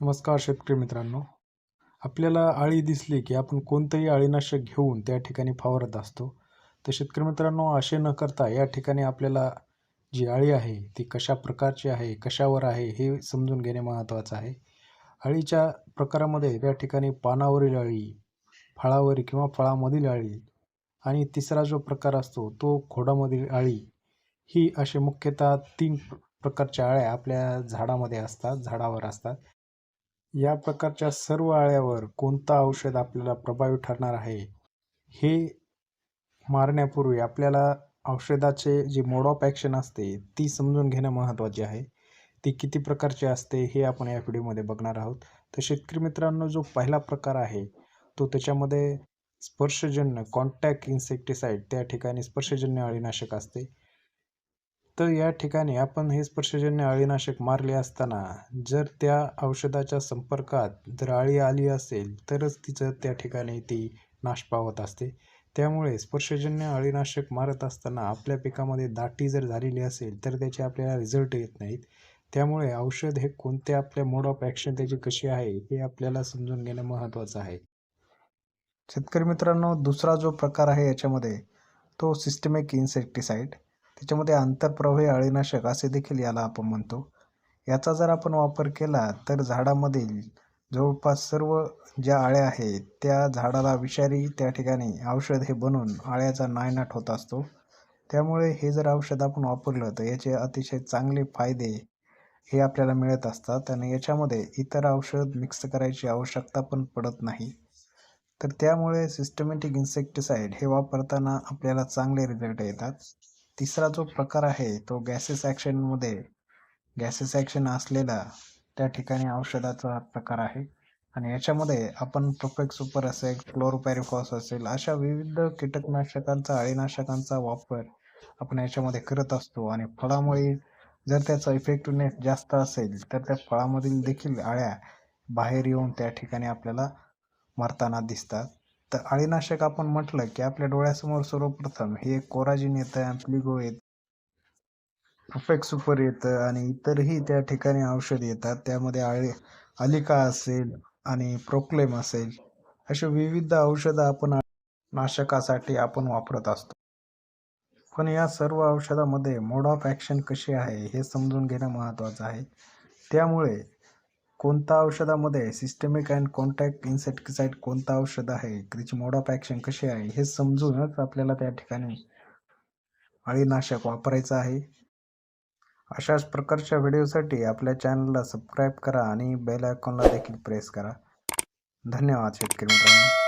नमस्कार शेतकरी मित्रांनो. आपल्याला आळी दिसली की आपण कोणतंही अळीनाशक घेऊन त्या ठिकाणी फवारत असतो. तर शेतकरी मित्रांनो असे न करता या ठिकाणी आपल्याला जी आळी आहे ती कशा प्रकारची आहे कशावर आहे हे समजून घेणे महत्त्वाचं आहे. अळीच्या प्रकारामध्ये त्या ठिकाणी पानावरील अळी फळावरील किंवा फळामधील अळी आणि तिसरा जो प्रकार असतो तो खोडामधील अळी ही असे मुख्यतः तीन प्रकारच्या अळ्या आपल्या झाडामध्ये असतात झाडावर असतात. या प्रकारच्या सर्व आळ्यावर कोणतं औषध आपल्याला प्रभावी ठरणार आहे हे मारण्यापूर्वी आपल्याला औषधाचे जे मोड ऑफ ॲक्शन असते ती समजून घेणं महत्त्वाचे आहे. ती किती प्रकारची असते हे आपण या व्हिडिओमध्ये बघणार आहोत. तर शेतकरी मित्रांनो जो पहिला प्रकार आहे तो त्याच्यामध्ये स्पर्शजन्य कॉन्टॅक्ट इन्सेक्टिसाईड त्या ठिकाणी स्पर्शजन्य अळीनाशक असते. तर या ठिकाणी आपण हे स्पर्शजन्य अळीनाशक मारले असताना जर त्या औषधाच्या संपर्कात जर अळी आली असेल तरच तिचं त्या ठिकाणी ती नाश पावत असते. त्यामुळे स्पर्शजन्य अळीनाशक मारत असताना आपल्या पिकामध्ये दाटी जर झालेली असेल तर त्याचे आपल्याला रिझल्ट येत नाहीत. त्यामुळे औषध हे कोणते आपल्या मोड ऑफ ॲक्शन त्याची कशी आहे हे आपल्याला समजून घेणं महत्त्वाचं आहे. शेतकरी मित्रांनो दुसरा जो प्रकार आहे याच्यामध्ये तो सिस्टमिक इन्सेक्टिसाईड त्याच्यामध्ये आंतरप्रवाही अळीनाशक असे देखील याला आपण म्हणतो. याचा जर आपण वापर केला तर झाडामधील जवळपास सर्व ज्या आळ्या आहेत त्या झाडाला विषारी त्या ठिकाणी औषध हे बनून आळ्याचा नायनाट होत असतो. त्यामुळे हे जर औषध आपण वापरलं तर याचे अतिशय चांगले फायदे हे आपल्याला मिळत असतात आणि याच्यामध्ये इतर औषध मिक्स करायची आवश्यकता पण पडत नाही. तर त्यामुळे सिस्टमॅटिक इन्सेक्टिसाईड हे वापरताना आपल्याला चांगले रिझल्ट येतात. तिसरा जो प्रकार आहे तो गॅसेस ॲक्शनमध्ये गॅसेस ॲक्शन असलेला त्या ठिकाणी औषधाचा प्रकार आहे. आणि याच्यामध्ये आपण प्रोफेक्ट सुपर असेल क्लोरोपॅरिफॉस असेल अशा विविध कीटकनाशकांचा अळीनाशकांचा वापर आपण याच्यामध्ये करत असतो. आणि फळामुळे जर त्याचा इफेक्टिव्हनेस जास्त असेल तर त्या फळामधील देखील अळ्या बाहेर येऊन त्या ठिकाणी आपल्याला मरताना दिसतात. तर अळीनाशक आपण म्हटलं की आपल्या डोळ्यासमोर सर्वप्रथम हे कोराजिन येतं ॲम्प्लिगो येत. सुपर येतं आणि इतरही त्या ठिकाणी औषध येतात. त्यामध्ये आळी अलिका असेल आणि प्रोक्लेम असेल अशी विविध औषधं आपण नाशकासाठी आपण वापरत असतो. पण या सर्व औषधामध्ये मोड ऑफ ॲक्शन कशी आहे हे समजून घेणं महत्त्वाचं आहे. त्यामुळे कोणत्या औषधामध्ये सिस्टमिक अँड कॉन्टॅक्ट इन्सेक्टिसाईड कोणतं औषध आहे? त्याची मोड ऑफ ॲक्शन कशी आहे? हे समजूनच आपल्याला त्या ठिकाणी अळीनाशक वापरायचं आहे. अशाच प्रकारच्या व्हिडिओसाठी आपल्या चॅनलला सबस्क्राईब करा आणि बेल आयकॉनला देखील प्रेस करा. धन्यवाद शेतकरी मित्रांनो.